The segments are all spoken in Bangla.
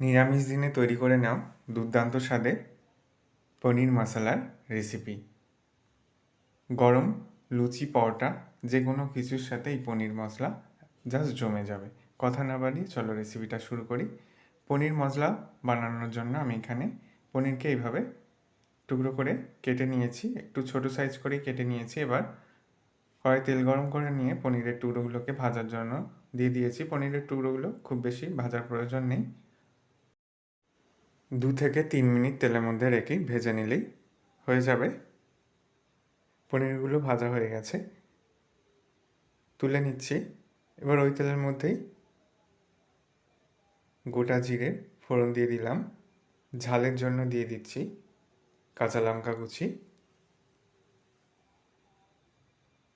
নিরামিষ দিনে তৈরি করে নাও দুর্দান্ত স্বাদে পনির মশলার রেসিপি গরম লুচি পরোটা যে কোনো কিছুর সাথে এই পনির মশলা জাস্ট জমে যাবে। কথা না বাড়িয়ে চলো রেসিপিটা শুরু করি। পনির মশলা বানানোর জন্য আমি এখানে পনিরকে এইভাবে টুকরো করে কেটে নিয়েছি। একটু ছোট সাইজ করে কেটে নিয়েছি। এবার কড়াই তেল গরম করে নিয়ে পনিরের টুকরোগুলোকে ভাজার জন্য দিয়ে দিয়েছি। পনিরের টুকরোগুলো খুব বেশি ভাজার প্রয়োজন নেই। দু থেকে তিন মিনিট তেলের মধ্যে রেখে ভেজে নিলেই হয়ে যাবে। পনিরগুলো ভাজা হয়ে গেছে। তুলে নিচ্ছি। এবার ওই তেলের মধ্যেই গোটা জিরে ফোড়ন দিয়ে দিলাম। ঝালের জন্য দিয়ে দিচ্ছি কাঁচা লঙ্কা কুচি।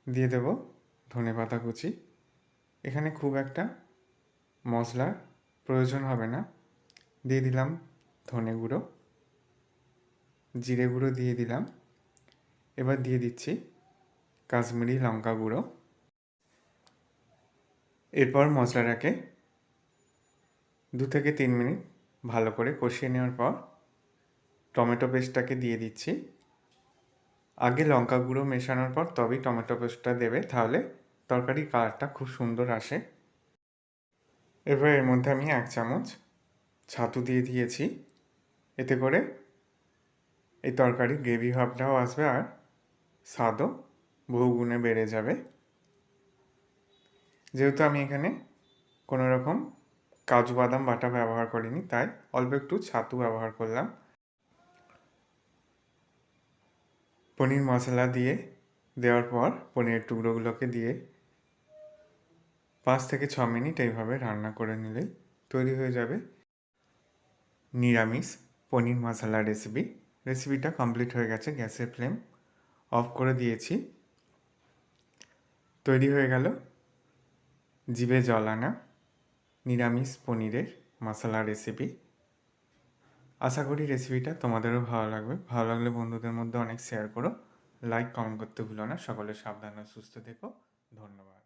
দিয়ে দেব ধনে পাতা কুচি। এখানে খুব একটা মশলার প্রয়োজন হবে না। দিয়ে দিলাম ধনে গুঁড়ো, জিরে গুঁড়ো দিয়ে দিলাম। এবার দিয়ে দিচ্ছি কাশ্মীরি লঙ্কা গুঁড়ো। এরপর মশলাটাকে দু থেকে তিন মিনিট ভালো করে কষিয়ে নেওয়ার পর টমেটো পেস্টটাকে দিয়ে দিচ্ছি। আগে লঙ্কা গুঁড়ো মেশানোর পর তবেই টমেটো পেস্টটা দেবে, তাহলে তরকারির কালারটা খুব সুন্দর আসে। এবার এর মধ্যে আমি এক চামচ ছাতু দিয়ে দিয়েছি। এতে করে এই তরকারির গ্রেভি ভাবটাও আসবে আর স্বাদও বহুগুণে বেড়ে যাবে। যেহেতু আমি এখানে কোনো রকম কাজু বাদাম বাটা ব্যবহার করিনি, তাই অল্প একটু ছাতু ব্যবহার করলাম। পনির মশলা দিয়ে দেওয়ার পর পনিরের টুকরোগুলোকে দিয়ে পাঁচ থেকে ছ মিনিট এইভাবে রান্না করে নিলেই তৈরি হয়ে যাবে নিরামিষ পনির মশলা রেসিপি রেসিপিটা কমপ্লিট হয়ে গেছে, গ্যাসের ফ্লেম অফ করে দিয়েছি। তৈরি হয়ে গেল জিভে জল আনা নিরামিষ পনিরের মশলা রেসিপি আশা করি রেসিপিটা তোমাদেরও ভালো লাগবে। ভালো লাগলে বন্ধুদের মধ্যে অনেক শেয়ার করো। লাইক কমেন্ট করতে ভুলো না। সকলে সাবধান সুস্থ থেকো। ধন্যবাদ।